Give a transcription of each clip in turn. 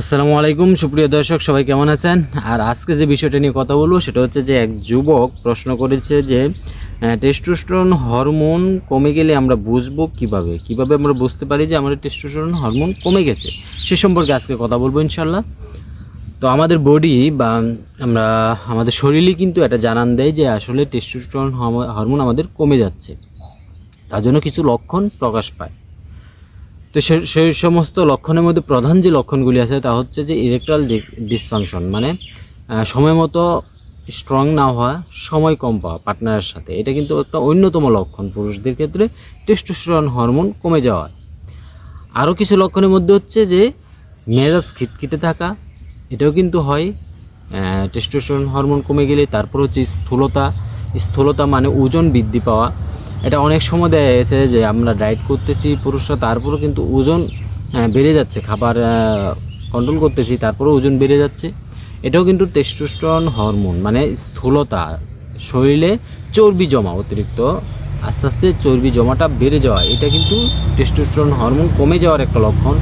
আসসালামু আলাইকুম, সুপ্রিয় দর্শক, সবাই কেমন আছেন? আর আজকে যে বিষয়টা নিয়ে কথা বলব, সেটা হচ্ছে যে এক যুবক প্রশ্ন করেছে যে টেস্টোস্টেরন হরমোন কমে গেলে আমরা বুঝব কীভাবে? কীভাবে আমরা বুঝতে পারি যে আমাদের টেস্টোস্টেরন হরমোন কমে গেছে? সে সম্পর্কে আজকে কথা বলব ইনশাল্লাহ তো আমাদের বডি বা আমরা, আমাদের শরীরই কিন্তু এটা জানান দেয় যে আসলে টেস্টোস্টেরন হরমোন আমাদের কমে যাচ্ছে। তার জন্য কিছু লক্ষণ প্রকাশ পায়। তো সেই সমস্ত লক্ষণের মধ্যে প্রধান যে লক্ষণগুলি আছে তা হচ্ছে যে ইলেকট্রাল ডিসফাংশন মানে সময় মতো স্ট্রং না হওয়া, সময় কম পাওয়া পার্টনারের সাথে। এটা কিন্তু একটা অন্যতম লক্ষণ। পুরুষদের ক্ষেত্রে টেস্টোস্টেরন হরমোন কমে যাওয়া। আরও কিছু লক্ষণের মধ্যে হচ্ছে যে মেজাজ খিটখিটে থাকা, এটাও কিন্তু হয়। টেস্টোস্টেরন হরমোন কমে গেলে তারপর হচ্ছে স্থূলতা। স্থূলতা মানে ওজন বৃদ্ধি পাওয়া। এটা অনেক সময় দেখা গেছে যে আমরা ডায়েট করতেছি পুরুষরা, তারপরেও কিন্তু ওজন বেড়ে যাচ্ছে, খাবার কন্ট্রোল করতেছি, তারপরেও ওজন বেড়ে যাচ্ছে। এটাও কিন্তু টেস্টোস্টেরন হরমোন মানে স্থূলতা। শরীরে চর্বি জমা, অতিরিক্ত আস্তে আস্তে চর্বি জমাটা বেড়ে যাওয়া, এটা কিন্তু টেস্টোস্টেরন হরমোন কমে যাওয়ার একটা লক্ষণ।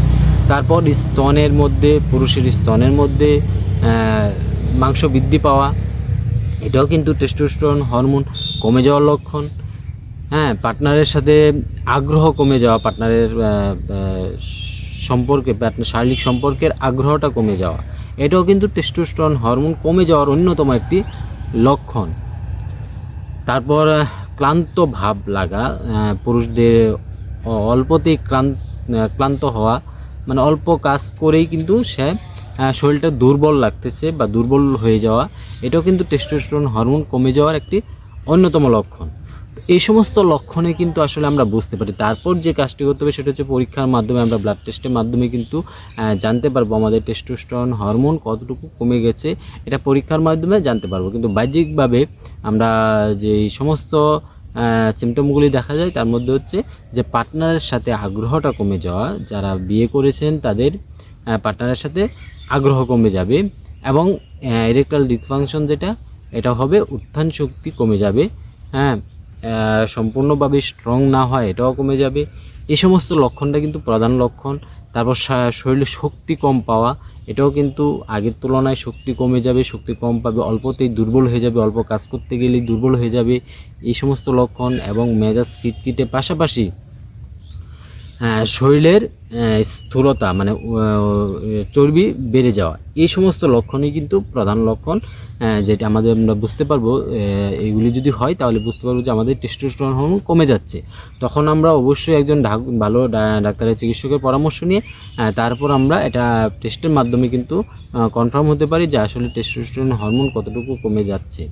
তারপর স্তনের মধ্যে, পুরুষের স্তনের মধ্যে মাংস বৃদ্ধি পাওয়া, এটাও কিন্তু টেস্টোস্টেরন হরমোন কমে যাওয়ার লক্ষণ। হ্যাঁ পার্টনারের সাথে আগ্রহ কমে যাওয়া পার্টনারের সম্পর্কে শারীরিক সম্পর্কের আগ্রহটা কমে যাওয়া। এটাও কিন্তু টেস্টোস্টেরন হরমোন কমে যাওয়ার অন্যতম একটি লক্ষণ। তারপর ক্লান্ত ভাব লাগা পুরুষদের অল্পতেই ক্লান্ত ক্লান্ত হওয়া মানে অল্প কাজ করেই কিন্তু সে শরীরটা দুর্বল লাগতেছে বা দুর্বল হয়ে যাওয়া, এটাও কিন্তু টেস্টোস্টেরন হরমোন কমে যাওয়ার একটি অন্যতম লক্ষণ। এই সমস্ত লক্ষণে কিন্তু আসলে আমরা বুঝতে পারি। তারপর যে কাজটি করতে হবে সেটা হচ্ছে পরীক্ষার মাধ্যমে আমরা ব্লাড টেস্টের মাধ্যমে কিন্তু জানতে পারব আমাদের টেস্টোস্টেরন হরমোন কতটুকু কমে গেছে। এটা পরীক্ষার মাধ্যমে জানতে পারব। কিন্তু বাহ্যিকভাবে আমরা যে সমস্ত সিমটমগুলি দেখা যায়, তার মধ্যে হচ্ছে যে পার্টনারের সাথে আগ্রহটা কমে যাওয়া, যারা বিয়ে করেছেন তাদের পার্টনারের সাথে আগ্রহ কমে যাবে এবং ইরেকটাল ডিসফাংশন যেটা, এটা হবে উত্থান শক্তি কমে যাবে। হ্যাঁ সম্পূর্ণভাবে স্ট্রং না হয়, এটাও কমে যাবে। এই সমস্ত লক্ষণটা কিন্তু প্রধান লক্ষণ। তারপর শরীরে শক্তি কম পাওয়া, এটাও কিন্তু আগের তুলনায় শক্তি কমে যাবে, শক্তি কম পাবে, অল্পতেই দুর্বল হয়ে যাবে, অল্প কাজ করতে গেলেই দুর্বল হয়ে যাবে। এই সমস্ত লক্ষণ এবং মেজাজ কিটকিটে পাশাপাশি শরীরের আহ, স্থূলতা মানে চর্বি বেড়ে যাওয়া। এই সমস্ত লক্ষণই কিন্তু প্রধান লক্ষণ যেটা আমাদের আমরা বুঝতে পারব আহ, এইগুলি যদি হয় তাহলে বুঝতে পারব যে আমাদের টেস্টোস্টেরন হরমোন কমে যাচ্ছে। তখন আমরা অবশ্যই একজন ভালো ডাক্তারের চিকিৎসকের পরামর্শ নিয়ে তারপর আমরা এটা টেস্টের মাধ্যমে কিন্তু কনফার্ম হতে পারি যে আসলে টেস্টোস্টেরন হরমোন কতটুকু কমে যাচ্ছে।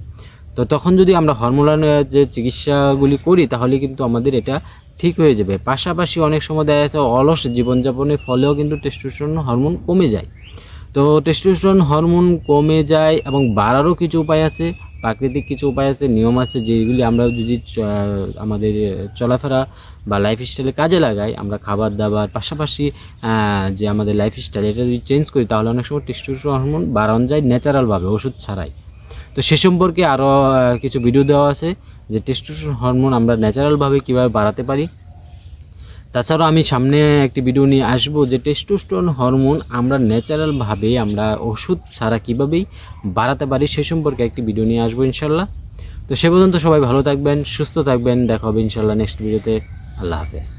তো তখন যদি আমরা হরমোনাল যে চিকিৎসাগুলি করি তাহলে কিন্তু আমাদের এটা ঠিক হয়ে যাবে। পাশাপাশি অনেক সময় দেখা যাচ্ছে অলস জীবনযাপনের ফলেও কিন্তু টেস্টোস্টেরন হরমোন কমে যায়। তো টেস্টোস্টেরন হরমোন কমে যায় এবং বাড়ারও কিছু উপায় আছে, প্রাকৃতিক কিছু উপায় আছে, নিয়ম আছে যেগুলি আমরা যদি আমাদের চলাফেরা বা লাইফস্টাইলে কাজে লাগাই, আমরা খাবার দাবার পাশাপাশি যে আমাদের লাইফস্টাইল এটা যদি চেঞ্জ করি, তাহলে অনেক সময় টেস্টোস্টেরন হরমোন বাড়ানো যায় ন্যাচারালভাবে ওষুধ ছাড়াই। তো সে সম্পর্কে আরও কিছু ভিডিও দেওয়া আছে। যে টেস্টোস্টেরন হরমোন আমরা ন্যাচারালভাবে কীভাবে বাড়াতে পারি। তাছাড়াও আমি সামনে একটি ভিডিও নিয়ে আসব যে টেস্টোস্টেরন হরমোন আমরা ন্যাচারালভাবে আমরা ওষুধ ছাড়া কীভাবেই বাড়াতে পারি সে সম্পর্কে একটি ভিডিও নিয়ে আসব ইনশাল্লাহ। তো সে পর্যন্ত সবাই ভালো থাকবেন, সুস্থ থাকবেন, দেখা হবে ইনশাল্লাহ নেক্সট ভিডিওতে আল্লাহ হাফেজ।